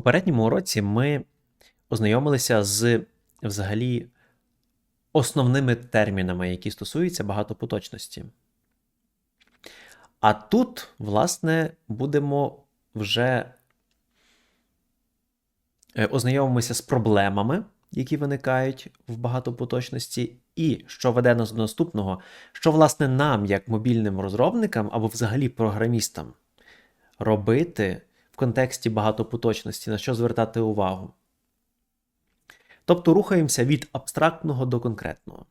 попередньому уроці ми ознайомилися з взагалі основними термінами, які стосуються багатопоточності. А тут, власне, будемо вже е, ознайомимося з проблемами, які виникають в багатопоточності, і що веде нас до наступного, що, власне, нам, як мобільним розробникам або взагалі програмістам, робити контексті багатопоточності, на що звертати увагу. Тобто рухаємося від абстрактного до конкретного.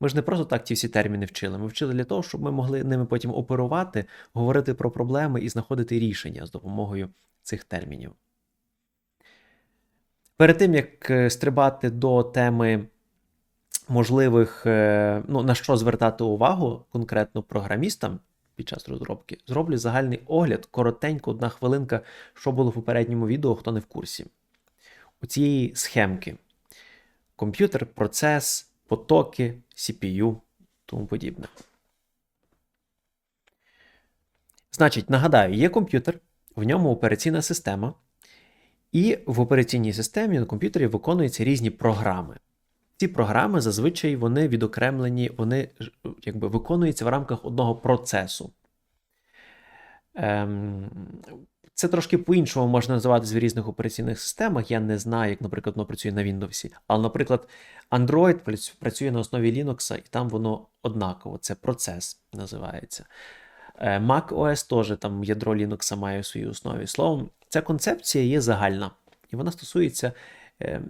Ми ж не просто так ті всі терміни вчили. Ми вчили для того, щоб ми могли ними потім оперувати, говорити про проблеми і знаходити рішення з допомогою цих термінів. Перед тим, як е, стрибати до теми можливих, е, ну, на що звертати увагу конкретно програмістам під час розробки, зроблю загальний огляд, коротенько, одна хвилинка, що було в попередньому відео, хто не в курсі. У цієї схемки: комп'ютер, процес, потоки, CPU, тому подібне. Значить, нагадаю, є комп'ютер, в ньому операційна система, і в операційній системі на комп'ютері виконуються різні програми. Ці програми зазвичай вони відокремлені, вони якби виконуються в рамках одного процесу. Ем, Це трошки по-іншому можна називати в різних операційних системах. Я не знаю, як, наприклад, воно працює на Windows. Але, наприклад, Android працює на основі Linux, і там воно однаково. Це процес називається. Е, Mac OS теж там ядро Linux має в своїй основі. Словом, ця концепція є загальна, і вона стосується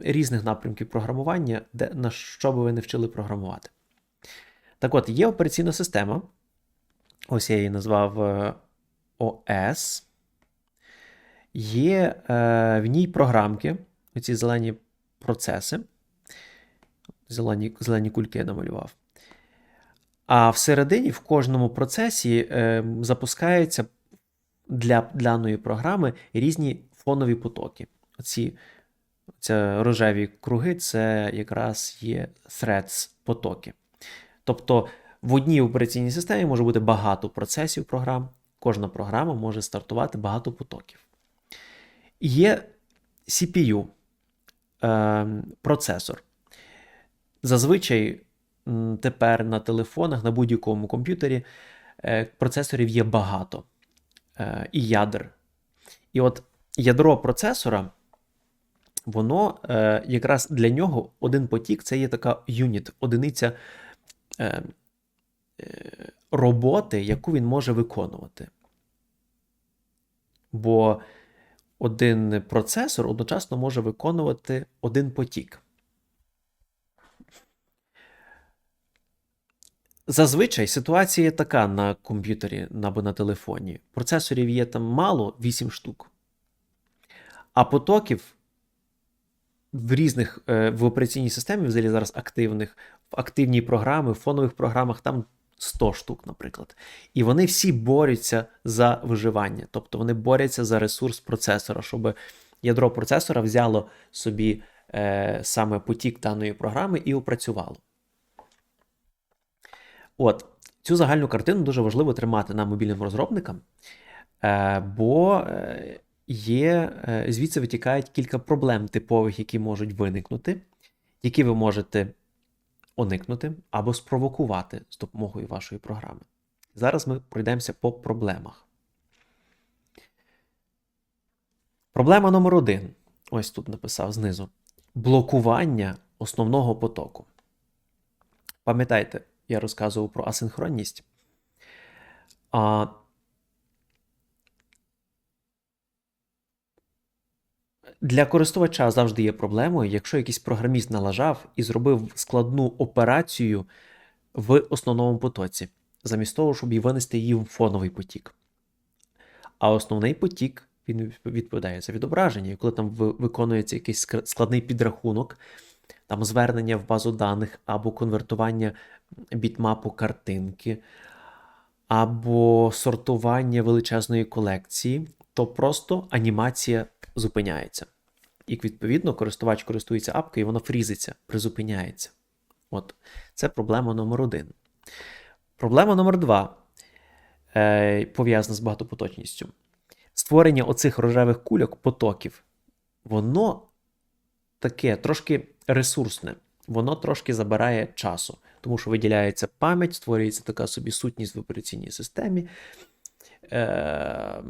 різних напрямків програмування, де, на що би ви не вчили програмувати. Так от, є операційна система. Ось я її назвав е, OS. Є е, в ній програмки, оці зелені процеси. Зелені зелені кульки я намалював. А всередині в кожному процесі е, запускаються для даної програми різні фонові потоки. Оці це рожеві круги це якраз є threads потоки. Тобто в одній операційній системі може бути багато процесів програм, кожна програма може стартувати багато потоків. Є CPU е, процесор. Зазвичай тепер на телефонах, на будь-якому комп'ютері е, процесорів є багато е, і ядер. І от ядро процесора, воно е, якраз для нього один потік це є така юніт, одиниця роботи, яку він може виконувати. Бо один процесор одночасно може виконувати один потік. Зазвичай ситуація така на комп'ютері або на телефоні. Процесорів є там мало 8 штук, а потоків в різних е, в операційній системі, взагалі зараз активних, в активній програми, в фонових програмах там 100 штук, наприклад. І вони всі борються за виживання. Тобто вони борються за ресурс процесора, щоб ядро процесора взяло собі е, саме потік даної програми і опрацювало. От, цю загальну картину дуже важливо тримати нам мобільним розробникам, е, бо е, є, е, звідси витікають кілька проблем типових, які можуть виникнути, які ви можете уникнути або спровокувати з допомогою вашої програми. Зараз ми пройдемося по проблемах. Проблема номер один. Ось тут написав знизу: блокування основного потоку. Пам'ятайте, я розказував про асинхронність. А Для користувача завжди є проблемою, якщо якийсь програміст налажав і зробив складну операцію в основному потоці, замість того, щоб її винести її в фоновий потік. А основний потік він відповідає за відображення. І коли там виконується якийсь складний підрахунок, там звернення в базу даних або конвертування бітмапу картинки, або сортування величезної колекції, то просто анімація зупиняється. І, відповідно, користувач користується апкою, і воно фрізиться, призупиняється. От, Це проблема номер один. Проблема номер два е, пов'язана з багатопоточністю. створення оцих рожевих кульок, потоків, воно таке трошки ресурсне, воно трошки забирає часу, тому що виділяється пам'ять, створюється така собі сутність в операційній системі. Е,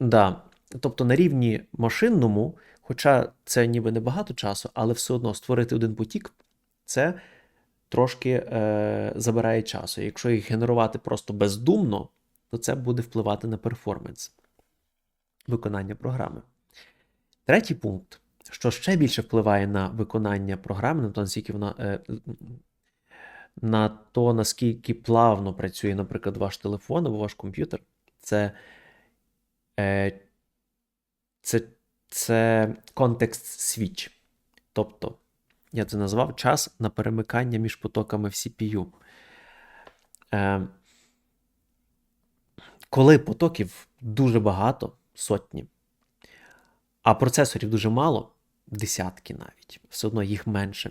да. Тобто на рівні машинному, хоча це ніби небагато часу, але все одно створити один потік це трошки е, забирає часу. Якщо їх генерувати просто бездумно, то це буде впливати на перформанс виконання програми. Третій пункт, що ще більше впливає на виконання програми, на то, наскільки вона. Е, на то, наскільки плавно працює, наприклад, ваш телефон або ваш комп'ютер, це е, це, це контекст свіч. Тобто, я це назвав час на перемикання між потоками в CPU. Е, Коли потоків дуже багато, сотні, а процесорів дуже мало, десятки навіть, все одно їх менше,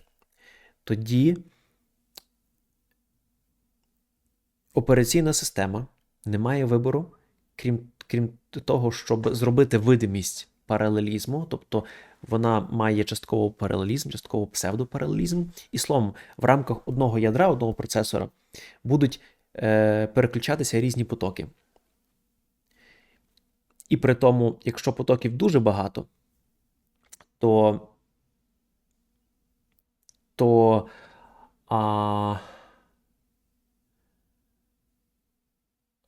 тоді операційна система не має вибору, крім, крім того, щоб зробити видимість паралелізму, тобто вона має частково паралелізм, частково псевдопаралелізм. І словом, в рамках одного ядра, одного процесора будуть е, переключатися різні потоки. І при тому, якщо потоків дуже багато, то то а,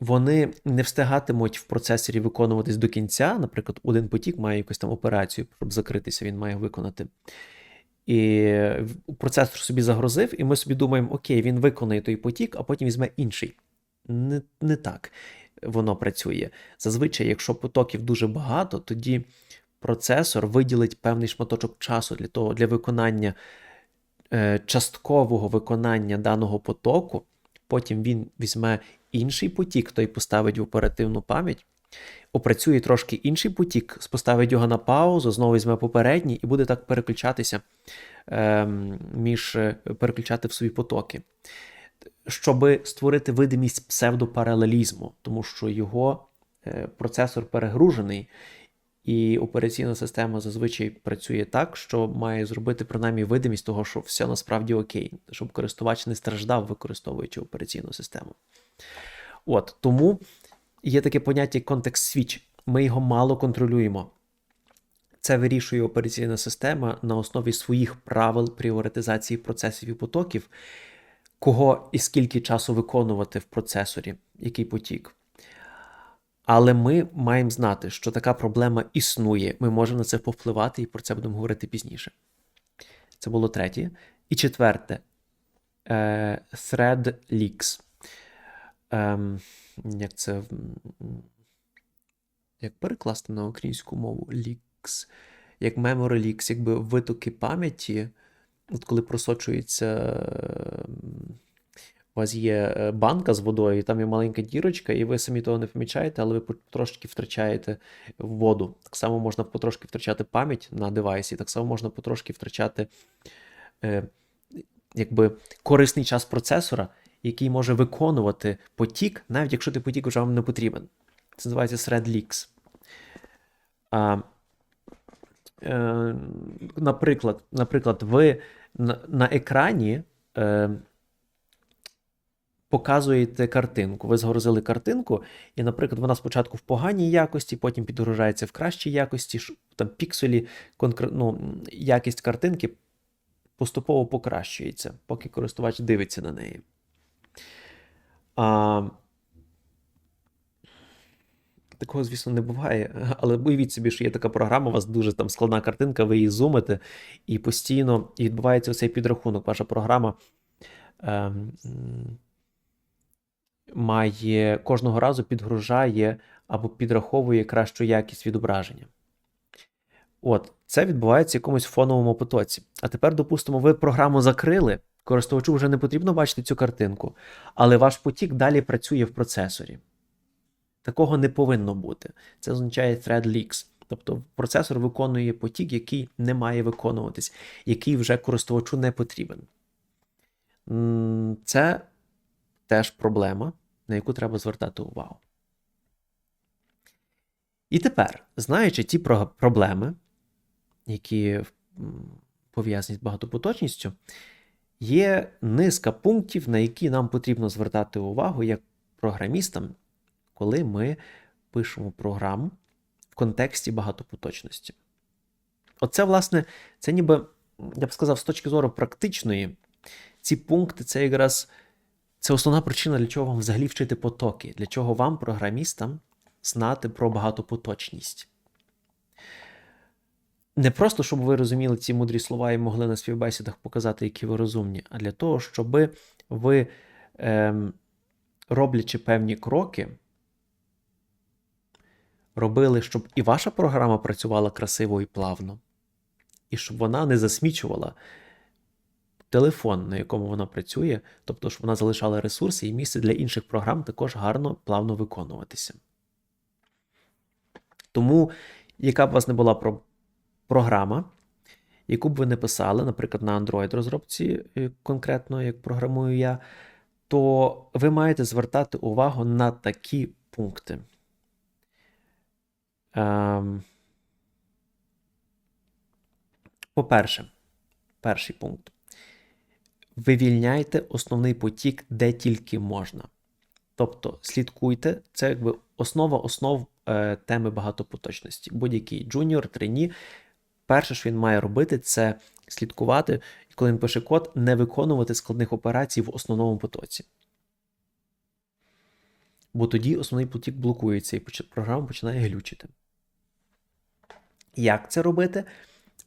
вони не встигатимуть в процесорі виконуватись до кінця. Наприклад, один потік має якусь там операцію, щоб закритися, він має виконати. І процесор собі загрозив, і ми собі думаємо, окей, він виконає той потік, а потім візьме інший. Не, Не так воно працює. Зазвичай, якщо потоків дуже багато, тоді процесор виділить певний шматочок часу для того, для виконання е, часткового виконання даного потоку. Потім він візьме інший потік, той поставить в оперативну пам'ять, опрацює трошки інший потік, поставить його на паузу, знову візьме попередній і буде так переключатися ем, між переключати в свої потоки. Щоб створити видимість псевдопаралелізму, тому що його е, процесор перегружений, і операційна система зазвичай працює так, що має зробити принаймні видимість того, що все насправді окей, щоб користувач не страждав, використовуючи операційну систему. От Тому є таке поняття контекст switch. Ми його мало контролюємо. Це вирішує операційна система на основі своїх правил пріоритизації процесів і потоків, кого і скільки часу виконувати в процесорі, який потік. Але ми маємо знати, що така проблема існує. Ми можемо на це повпливати і про це будемо говорити пізніше. Це було третє. І четверте е, Thread Leaks. Ем, Як це як перекласти на українську мову Leaks? Як memory leaks, якби витоки пам'яті, от коли просочується у вас є е, банка з водою, і там є маленька дірочка, і ви самі того не помічаєте, але ви потрошки втрачаєте воду. Так само можна потрошки втрачати пам'ять на девайсі, так само можна потрошки втрачати е, якби, корисний час процесора, який може виконувати потік, навіть якщо той потік вже вам не потрібен. Це називається thread leaks. А, е, Наприклад, наприклад, ви на, на екрані. Е, показуєте картинку. Ви згрузили картинку, і, наприклад, вона спочатку в поганій якості, потім підгружається в кращій якості, там пікселі, ну, якість картинки поступово покращується, поки користувач дивиться на неї. А, Такого, звісно, не буває. Але уявіть собі, що є така програма, у вас дуже там складна картинка, ви її зумите, і постійно відбувається цей підрахунок. Ваша програма. Ем, має кожного разу підгружає або підраховує кращу якість відображення. От, це відбувається в якомусь фоновому потоці. А тепер, допустимо, ви програму закрили, користувачу вже не потрібно бачити цю картинку, але ваш потік далі працює в процесорі. Такого не повинно бути. Це означає thread leaks. Тобто процесор виконує потік, який не має виконуватись, який вже користувачу не потрібен. Це теж проблема на яку треба звертати увагу. І тепер, знаючи ті проблеми, які пов'язані з багатопоточністю, є низка пунктів, на які нам потрібно звертати увагу як програмістам, коли ми пишемо програму в контексті багатопоточності. Оце, власне, це ніби, я б сказав, з точки зору практичної, ці пункти це якраз це основна причина, для чого вам взагалі вчити потоки, для чого вам, програмістам, знати про багатопоточність. Не просто, щоб ви розуміли ці мудрі слова і могли на співбесідах показати, які ви розумні, а для того, щоб ви, ем, роблячи певні кроки, робили, щоб і ваша програма працювала красиво і плавно, і щоб вона не засмічувала телефон, на якому вона працює, тобто, щоб вона залишала ресурси і місце для інших програм також гарно, плавно виконуватися. Тому, яка б у вас не була про програма, яку б ви не писали, наприклад, на Android-розробці, е, конкретно, як програмую я, то ви маєте звертати увагу на такі пункти. Ем, По-перше, перший пункт. Вивільняйте основний потік, де тільки можна. Тобто слідкуйте, це якби основа основ е, теми багатопоточності. Будь-який джуніор, трені, перше, що він має робити, це слідкувати, і коли він пише код, не виконувати складних операцій в основному потоці. Бо тоді основний потік блокується і програма починає глючити. Як це робити?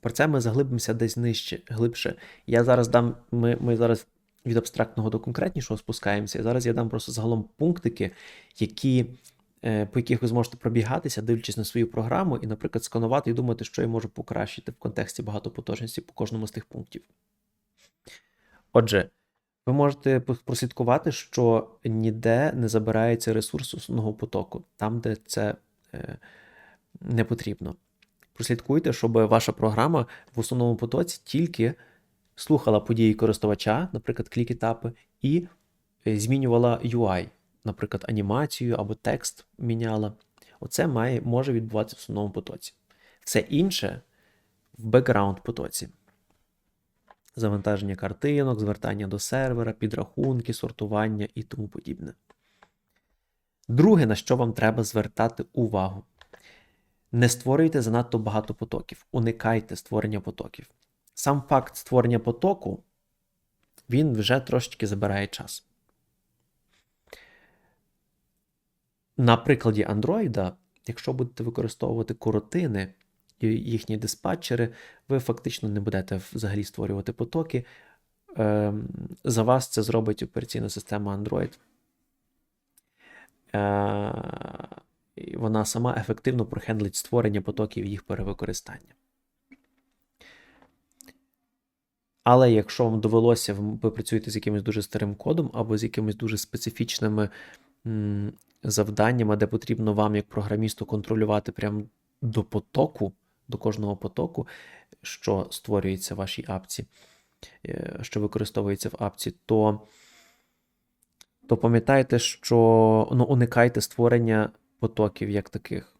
Про це ми заглибимося десь нижче, глибше. Я зараз дам, ми, ми зараз від абстрактного до конкретнішого спускаємося. І зараз я дам просто загалом пунктики, які, е, по яких ви зможете пробігатися, дивлячись на свою програму, і, наприклад, сканувати і думати, що я можу покращити в контексті багатопоточності по кожному з тих пунктів. Отже, ви можете прослідкувати, що ніде не забирається ресурс основного потоку, там, де це е, не потрібно. Прослідкуйте, щоб ваша програма в основному потоці тільки слухала події користувача, наприклад, клік-етапи, і е, змінювала UI, наприклад, анімацію або текст міняла. Оце має, може відбуватися в основному потоці. Все інше в бекграунд потоці. Завантаження картинок, звертання до сервера, підрахунки, сортування і тому подібне. Друге, на що вам треба звертати увагу. Не створюйте занадто багато потоків, уникайте створення потоків. Сам факт створення потоку, він вже трошечки забирає час. На прикладі Android, якщо будете використовувати коротини і їхні диспатчери, ви фактично не будете взагалі створювати потоки. Ем, За вас це зробить операційна система Android. Вона сама ефективно прохендлить створення потоків їх перевикористання. Але якщо вам довелося, ви працюєте з якимось дуже старим кодом або з якимись дуже специфічними завданнями, де потрібно вам, як програмісту, контролювати прямо до потоку, до кожного потоку, що створюється в вашій апці, е, що використовується в апці, то, то пам'ятайте, що ну, уникайте створення потоків як таких.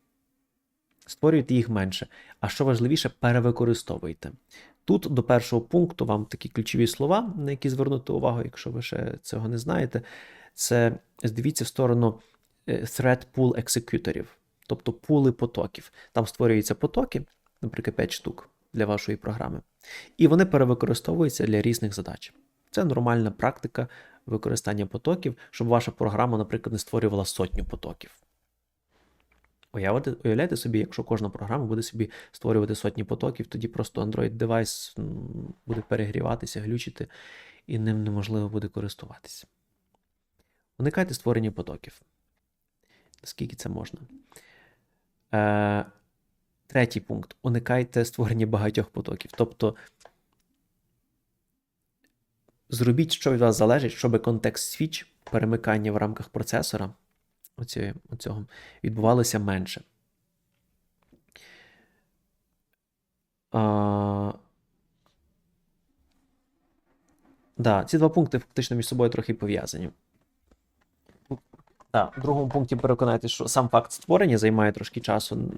Створюйте їх менше. А що важливіше, перевикористовуйте. Тут до першого пункту вам такі ключові слова, на які звернути увагу, якщо ви ще цього не знаєте. Це здивіться в сторону е, thread pool екзекюторів, тобто пули потоків. Там створюються потоки, наприклад, 5 штук для вашої програми, і вони перевикористовуються для різних задач. Це нормальна практика використання потоків, щоб ваша програма, наприклад, не створювала сотню потоків. Уявляйте, уявляйте собі, якщо кожна програма буде собі створювати сотні потоків, тоді просто Android девайс буде перегріватися, глючити, і ним неможливо буде користуватися. Уникайте створення потоків. Наскільки це можна. Е, третій пункт. Уникайте створення багатьох потоків. Тобто зробіть, що від вас залежить, щоб контекст свіч, перемикання в рамках процесора оці, оцього відбувалося менше. А, да, ці два пункти фактично між собою трохи пов'язані. Так, в другому пункті переконайтесь, що сам факт створення займає трошки часу,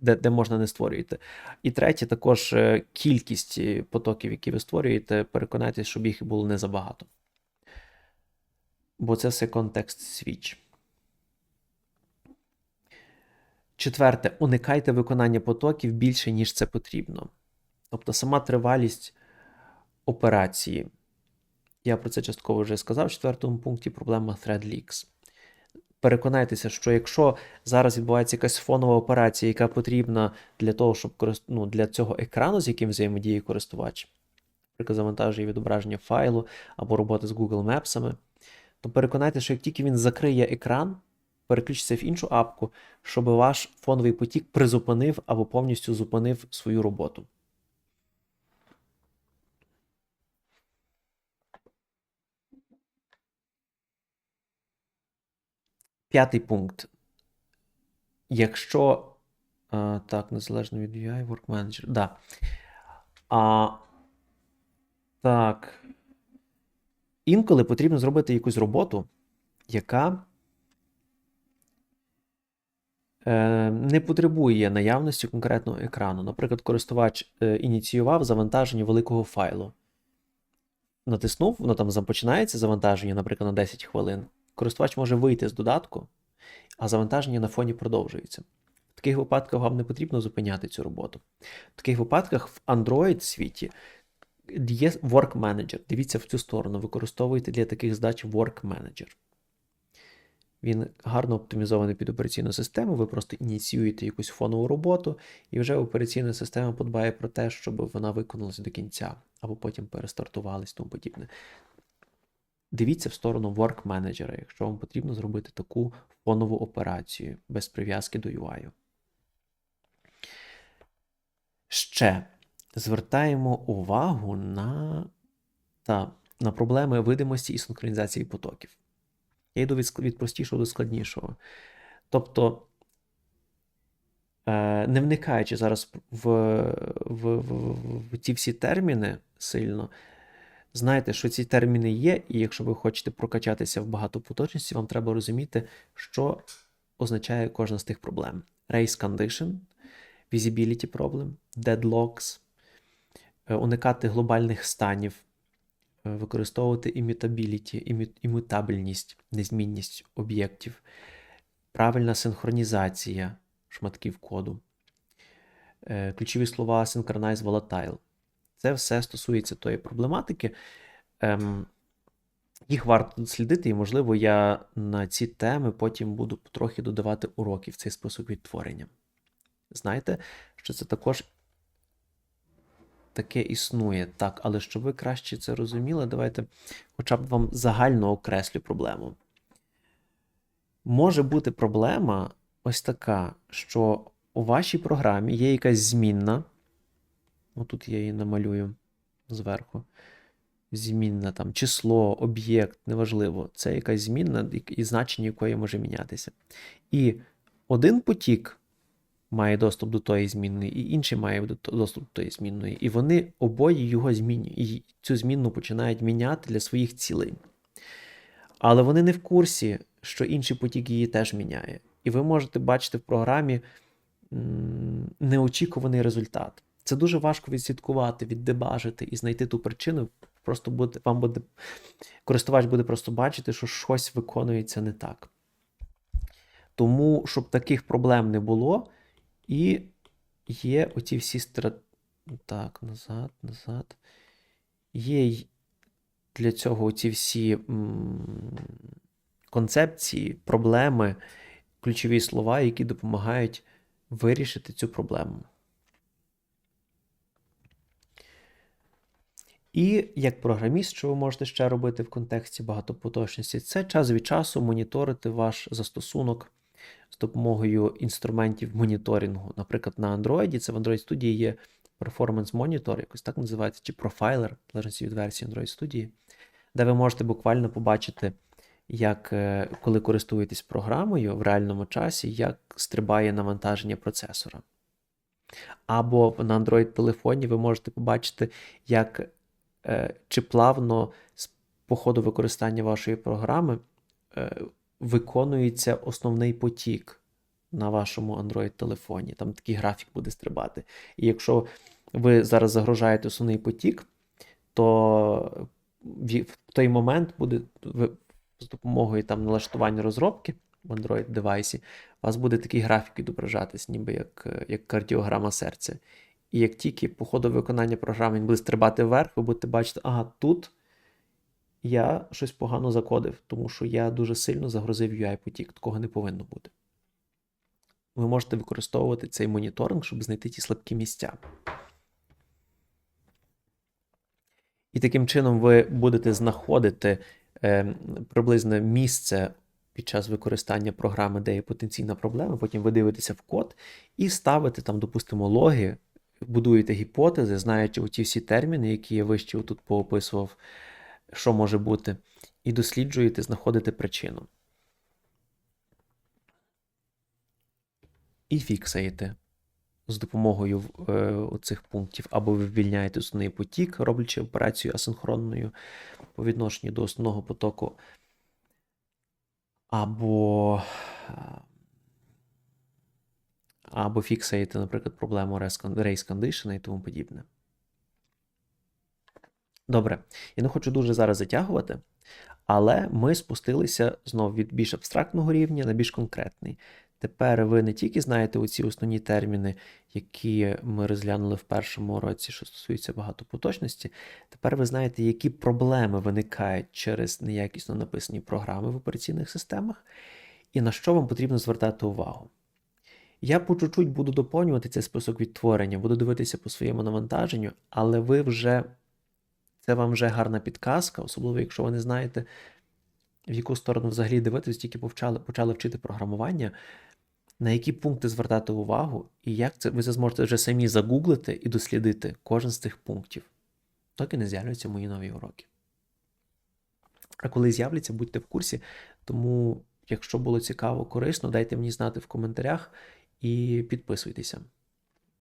де, де можна не створюєте. І третє, також е, кількість е, потоків, які ви створюєте, переконайтесь, щоб їх було не забагато. Бо це все контекст свіч. Четверте, уникайте виконання потоків більше, ніж це потрібно. Тобто сама тривалість операції. Я про це частково вже сказав в четвертому пункті проблема thread leaks. Переконайтеся, що якщо зараз відбувається якась фонова операція, яка потрібна для того, щоб ну, для цього екрану, з яким взаємодіє користувач, наприклад, завантажує відображення файлу або роботи з Google Maps, то переконайтеся, що як тільки він закриє екран, переключиться в іншу апку, щоб ваш фоновий потік призупинив або повністю зупинив свою роботу. П'ятий пункт. Якщо. А, так, незалежно від UI, Work Manager. Да. А, так. Інколи потрібно зробити якусь роботу, яка е, не потребує наявності конкретного екрану. Наприклад, користувач е, ініціював завантаження великого файлу. Натиснув, воно там започинається завантаження, наприклад, на 10 хвилин. Користувач може вийти з додатку, а завантаження на фоні продовжується. В таких випадках вам не потрібно зупиняти цю роботу. В таких випадках в Android світі є Work Manager. Дивіться в цю сторону, використовуйте для таких задач Work Manager. Він гарно оптимізований під операційну систему, ви просто ініціюєте якусь фонову роботу, і вже операційна система подбає про те, щоб вона виконалася до кінця, або потім перестартувалась тому подібне. Дивіться в сторону Work Manager, якщо вам потрібно зробити таку фонову операцію без прив'язки до UI. Ще звертаємо увагу на, та, на проблеми видимості і синхронізації потоків. Я йду від, від простішого до складнішого. Тобто, е, не вникаючи зараз в, в, в, в ті всі терміни сильно, знайте, що ці терміни є, і якщо ви хочете прокачатися в багатопоточності, вам треба розуміти, що означає кожна з тих проблем: Race condition, visibility problem, deadlocks, е, уникати глобальних станів, використовувати імітабіліті, імутабельність, незмінність об'єктів, правильна синхронізація шматків коду, е, ключові слова synchronize volatile. Це все стосується тої проблематики. Ем, Їх варто дослідити, і, можливо, я на ці теми потім буду трохи додавати уроки в цей спосіб відтворення. Знайте, що це також таке існує. Так, але щоб ви краще це розуміли, давайте хоча б вам загально окреслю проблему. Може бути проблема ось така, що у вашій програмі є якась змінна. Отут я її намалюю зверху. Змінна там число, об'єкт, неважливо. Це якась змінна, і значення якої може мінятися. І один потік має доступ до тої змінної, і інший має доступ до тої змінної. І вони обоє його змінюють. І цю змінну починають міняти для своїх цілей. Але вони не в курсі, що інший потік її теж міняє. І ви можете бачити в програмі неочікуваний результат. Це дуже важко відслідкувати, віддебажити і знайти ту причину. Просто буде, вам буде, користувач буде просто бачити, що щось виконується не так. Тому, щоб таких проблем не було, і є оці всі страт... Так, назад, назад. Є для цього оці всі концепції, проблеми, ключові слова, які допомагають вирішити цю проблему. І як програміст, що ви можете ще робити в контексті багатопоточності, це час від часу моніторити ваш застосунок з допомогою інструментів моніторингу. Наприклад, на Android, це в Android Studio є Performance Monitor, якось так називається, чи профайлер, залежно від версії Android Studio, де ви можете буквально побачити, як е, коли користуєтесь програмою в реальному часі, як стрибає навантаження процесора. Або на Android-телефоні ви можете побачити, як Е, чи плавно з по ходу використання вашої програми е, виконується основний потік на вашому Android-телефоні. Там такий графік буде стрибати. І якщо ви зараз загружаєте основний потік, то в той момент буде з допомогою там налаштування розробки в Android девайсі, у вас буде такий графік відображатись, ніби як, як кардіограма серця. І як тільки по ходу виконання програми він буде стрибати вверх, ви будете бачити, ага, тут я щось погано закодив, тому що я дуже сильно загрузив UI-потік. Такого не повинно бути. Ви можете використовувати цей моніторинг, щоб знайти ті слабкі місця. І таким чином ви будете знаходити е, приблизне місце під час використання програми, де є потенційна проблема. Потім ви дивитеся в код і ставите там, допустимо, логи, будуєте гіпотези, знаючи оті всі терміни, які я вище тут поописував, що може бути, і досліджуєте, знаходите причину. І фіксаєте з допомогою е, оцих пунктів, або ви ввільняєте основний потік, роблячи операцію асинхронною по відношенню до основного потоку, або, е, або фіксаєте, наприклад, проблему race condition і тому подібне. Добре, я не хочу дуже зараз затягувати, але ми спустилися знову від більш абстрактного рівня на більш конкретний. Тепер ви не тільки знаєте оці основні терміни, які ми розглянули в першому році, що стосуються багатопоточності. Тепер ви знаєте, які проблеми виникають через неякісно написані програми в операційних системах, і на що вам потрібно звертати увагу. Я по чуть-чуть буду доповнювати цей список відтворення, буду дивитися по своєму навантаженню, але ви вже це вам вже гарна підказка, особливо якщо ви не знаєте, в яку сторону взагалі дивитися, тільки почали, почали вчити програмування, на які пункти звертати увагу, і як це ви це зможете вже самі загуглити і дослідити кожен з тих пунктів, доки не з'являться мої нові уроки. А коли з'являться, будьте в курсі. Тому, якщо було цікаво, корисно, дайте мені знати в коментарях і підписуйтеся.